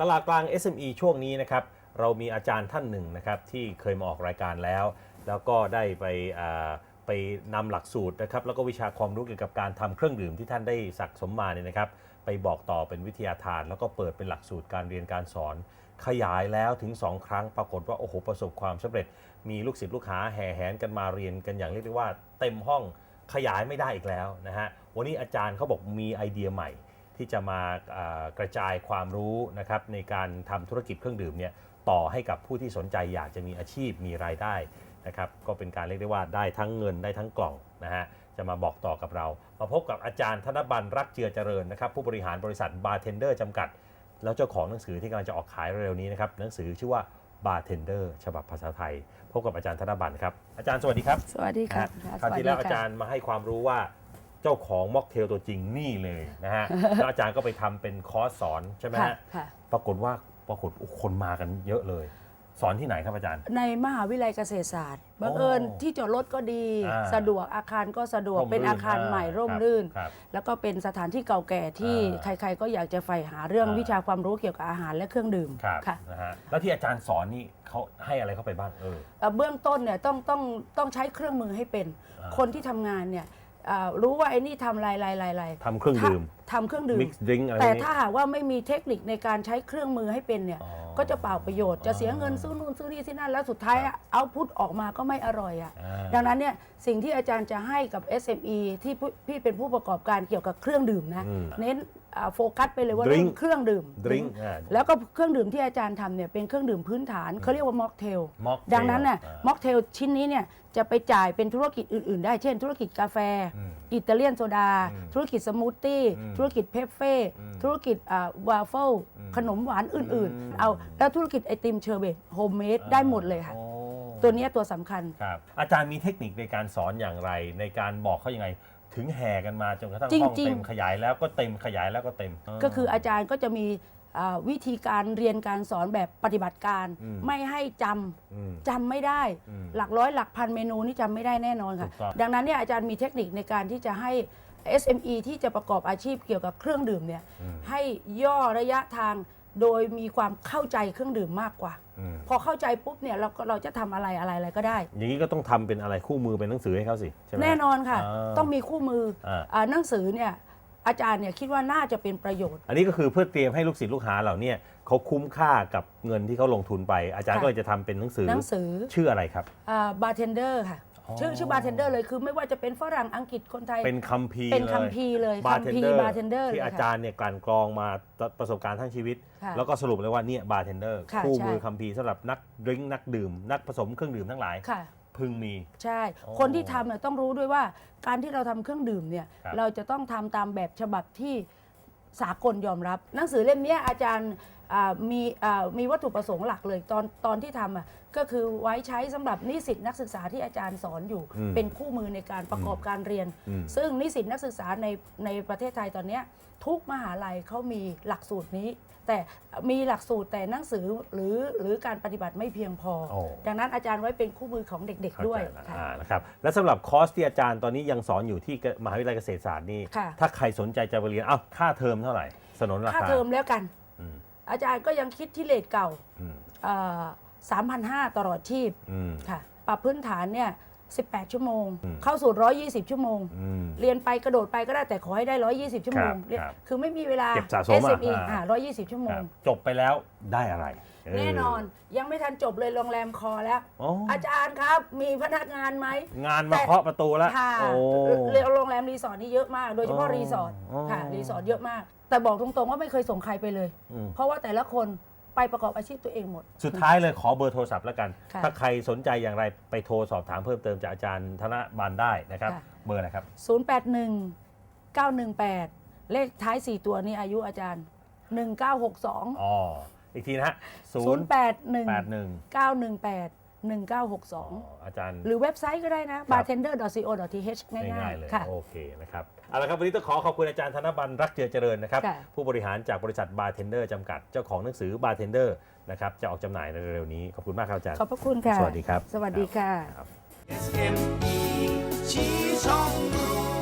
ตลาดกลาง SME ช่วงนี้นะครับเรามีอาจารย์ท่านหนึ่งนะครับที่เคยมาออกรายการแล้ว แล้วก็ได้ไปไปนำหลักสูตรนะครับแล้วก็วิชาความรู้เกี่ยวกับการทำเครื่องดื่มที่ท่านได้สะสมมาเนี่ยนะครับ ไปบอกต่อเป็นวิทยาทาน แล้วก็เปิดเป็นหลักสูตรการเรียนการสอน ขยายแล้วถึง 2 ครั้งปรากฏว่าโอ้โหประสบความสำเร็จ มีลูกศิษย์ลูกหาแห่แหนกันมาเรียนกันอย่างเรียกได้ว่า เต็มห้องขยายไม่ได้อีกแล้วนะฮะวันนี้อาจารย์เขาบอกมีไอเดียใหม่ ที่จะมาอ่ากระจายความรู้นะครับในการทำธุรกิจเครื่องดื่มเนี่ยต่อให้กับผู้ที่สนใจอยากจะมีอาชีพมีรายได้นะครับก็เป็นการเรียกได้ว่าได้ทั้งเงินได้ทั้งกล่องนะฮะจะมาบอกต่อกับเรา มาพบกับอาจารย์ธนบัลรักเจือเจริญนะครับผู้บริหารบริษัทบาร์เทนเดอร์จำกัด แล้วเจ้าของหนังสือที่กำลังจะออกขายเร็วๆนี้นะครับหนังสือชื่อว่าบาร์เทนเดอร์ฉบับภาษาไทย พบกับอาจารย์ธนบัลครับ อาจารย์สวัสดีครับ สวัสดีค่ะนะฮะคราวที่แล้วอาจารย์มาให้ความรู้ว่า เจ้าของม็อกเทลตัวจริงนี่เลยนะฮะ แล้วอาจารย์ก็ไปทำเป็นคอร์สสอนใช่ไหมค่ะฮะ ค่ะ ปรากฏว่าปรากฏโอ้คนมากันเยอะเลย สอนที่ไหนครับอาจารย์ ในมหาวิทยาลัยเกษตรศาสตร์บังเอิญที่จอดรถก็ดี อ่า สะดวกอาคารก็สะดวกร่มรื่นเป็นอาคารใหม่อ่าร่มครับรื่น ครับ แล้วก็เป็นสถานที่เก่าแก่ที่อ่าใครๆก็อยากจะใฝ่หาเรื่องอ่า วิชาความรู้เกี่ยวกับอาหารและเครื่องดื่มครับค่ะนะฮะแล้วที่อาจารย์สอนนี่เขาให้อะไรเข้าไปบ้างเออ เอ่อเบื้องต้นเนี่ยต้องต้องต้องใช้เครื่องมือให้เป็น อ่า คนที่ทำงานเนี่ยเอ่อรู้ว่าไอ้นี่ทำอะไรอะไรอะไรทำเครื่องดื่ม ทำเครื่องดื่มมิกซ์ดริงอะไรแต่พวกนี้ ถ้าหากว่าไม่มีเทคนิคในการใช้เครื่องมือให้เป็นเนี่ย อ๋อก็จะเปล่าประโยชน์จะเสียเงินซื้อนู่นซื้อนี่ที่นั่นแล้วสุดท้ายครับเอาพุทออกมาก็ไม่อร่อยอะอ่า ดังนั้นเนี่ยสิ่งที่อาจารย์จะให้กับ SME ที่ผู้พี่เป็นผู้ประกอบการเกี่ยวกับเครื่องดื่มนะอืมเน้นอ่า โฟกัสไปเลยว่า Drink เรื่องเครื่องดื่มดริงอ่าแล้วก็เครื่องดื่มที่อาจารย์ทำเนี่ยเป็นเครื่องดื่มพื้นฐานเขาเรียกว่าม็อกเทล mocktail ดังนั้นเนี่ยอ่าม็อกเทลชิ้นนี้เนี่ยจะไปจ่ายเป็นธุรกิจอื่น ๆ ได้เช่น ธุรกิจกาแฟ อืมอิตาเลียนโซดา อืมธุรกิจสมูทตี้อืมธุรกิจเพฟเฟ่อืมธุรกิจวาฟเฟิลอืมขนมหวานอื่น อืม ๆ เอาแล้วธุรกิจไอติมเชอร์เบตโฮมเมดได้หมดเลยค่ะ โอ้ตัวเนี้ยตัวสำคัญ ครับอาจารย์มีเทคนิคในการสอนอย่างไร ในการบอกเขายังไง ถึงแห่กันมาจนกระทั่งจริงห้องจริงเต็มขยายแล้วก็เต็มขยายแล้วก็เต็ม ก็คืออาจารย์ก็จะมีอ่าวิธีการเรียนการสอนแบบปฏิบัติการ อืม ไม่ให้จำอืม จำไม่ได้ อืมหลักร้อยหลักพันเมนูนี่จำไม่ได้แน่นอนค่ะ ถูกต้อง ดังนั้นเนี่ยอาจารย์มีเทคนิคในการที่จะให้ SME ที่จะประกอบอาชีพเกี่ยวกับเครื่องดื่มเนี่ยอืมให้ย่อระยะทาง โดยมีความเข้าใจเครื่องดื่มมากกว่า อืมพอเข้าใจปุ๊บเนี่ยเราก็เราจะทำอะไรอะไรอะไรก็ได้ อย่างนี้ก็ต้องทำเป็นอะไรคู่มือเป็นหนังสือให้เขาสิใช่ไหม แน่นอนค่ะาต้องมีคู่มืออาอ่าหนังสือเนี่ยอาจารย์เนี่ยคิดว่าน่าจะเป็นประโยชน์ อันนี้ก็คือเพื่อเตรียมให้ลูกศิษย์ลูกหาเหล่าเนี้เขาคุ้มค่ากับเงินที่เขาลงทุนไป อาจารย์ค่ะ ก็เลยจะทำเป็นหนังสือหนังสือชื่ออะไรครับ บาร์เทนเดอร์ค่ะอ๋อ ชื่อชื่อบาร์เทนเดอร์เลยคือไม่ว่าจะเป็นฝรั่งอังกฤษคนไทย เป็นคัมภีร์เป็นเลยคัมภีร์เลยบาคัร์มเทนภีเดอร์ร์บาร์เทนเดอร์ที่เลยอาค่ะจารย์เนี่ยกลั่นกรองมาประสบการณ์ทั้งชีวิตค่ะแล้วก็สรุปเลยว่าเนี่ยบาร์เทนเดอร์ค่ะคู่มือใช่คัมภีร์สำหรับนักดื่มนักดื่ม นักผสมเครื่องดื่มทั้งหลายค่ะพึงมี ใช่อ๋อคนที่ทำเนี่ยต้องรู้ด้วยว่า การที่เราทำเครื่องดื่มเนี่ยครับเราจะต้องทำตามแบบฉบับที่สากลยอมรับ หนังสือเล่มเนี้ยอาจารย์อ่ามีอ่ามีวัตถุประสงค์หลักเลยตอนตอนที่ทำอะก็คือไว้ใช้สำหรับนิสิตนักศึกษาที่อาจารย์สอนอยู่อืมเป็นคู่มือในการประกอบการเรียนอืมซึ่งนิสิตนักศึกษาในในประเทศไทยตอนเนี้ยทุกมหาลัยเขามีหลักสูตรนี้ แต่มีหลักสูตรแต่หนังสือหรือหรือการปฏิบัติไม่เพียงพอโอ้ดังนั้นอาจารย์ไว้เป็นคู่มือของเด็กๆด้วยเข้าใจค่ะอ่านะครับและสำหรับคอร์สที่อาจารย์ตอนนี้ยังสอนอยู่ที่มหาวิทยาลัยเกษตรศาสตร์นี่ค่ะถ้าใครสนใจจะไปเรียนเอ้าค่าเทอมเท่าไหร่สนนราค่าคาเทอมแล้วกัน อืมอาจารย์ก็ยังคิดที่เลทเก่าอืมสามพันห้าตลอดชีพอืมค่ะ ปรับพื้นฐานเนี่ย18 ชั่วโมงอืมเข้าสู่ 120 ชั่วโมงอืมเรียนไปกระโดดไปก็ได้แต่ขอให้ได้ 120 ชั่วโมงครับเรียนครับคือไม่มีเวลาเก็บสะสมอะ SME อ่าอ่า120 ชั่วโมคงรับจบไปแล้วได้อะไรเแน่นอนยังไม่ทันจบเลยโรงแรมคอแล้วโอ้อาจารย์ครับมีพนักงานไหม งานมาเคาะประตูแล้วค่ะโอ้เรือโรงแรมรีสอร์ทนี่เยอะมาก โดยเฉพาะอ๋อรีสอร์ทอ๋อค่ะรีสอร์ทเยอะมาก แต่บอกตรงๆว่าไม่เคยส่งใครไปเลย อืม เพราะว่าแต่ละคนไปประกอบอาชีพตัวเองหมด สุดท้ายเลยขอเบอร์โทรศัพท์แล้วกัน ค่ะถ้าใครสนใจอย่างไรไปโทรสอบถามเพิ่มเติมจากอาจารย์ธนบันได้นะครับ ค่ะ เบอร์อะไรครับ 081 918 เลขท้าย 4 ตัวนี้อายุอาจารย์ 1962 อ๋อ อีกทีนะฮะศูนย์081แปดหนึ่ง918 1962 อาจารย์หรือเว็บไซต์ก็ได้นะครับ bartender.co.th ง่ายง่ายๆเลยๆค่ะ โอเคนะครับเอาละครับวันนี้ต้องขอขอบคุณอาจารย์ธนบันรักเจือเจริญนะครับค่ะ ผู้บริหารจากบริษัทบาร์เทนเดอร์จำกัดเจ้าของหนังสือบาร์เทนเดอร์นะครับจะออกจำหน่ายในเร็วๆนี้ขอบคุณมากครับอาจารย์ ขอบพระคุณค่ะ สวัสดีครับ สวัสดีค่ะ ครับ SME ชี้ช่องรวย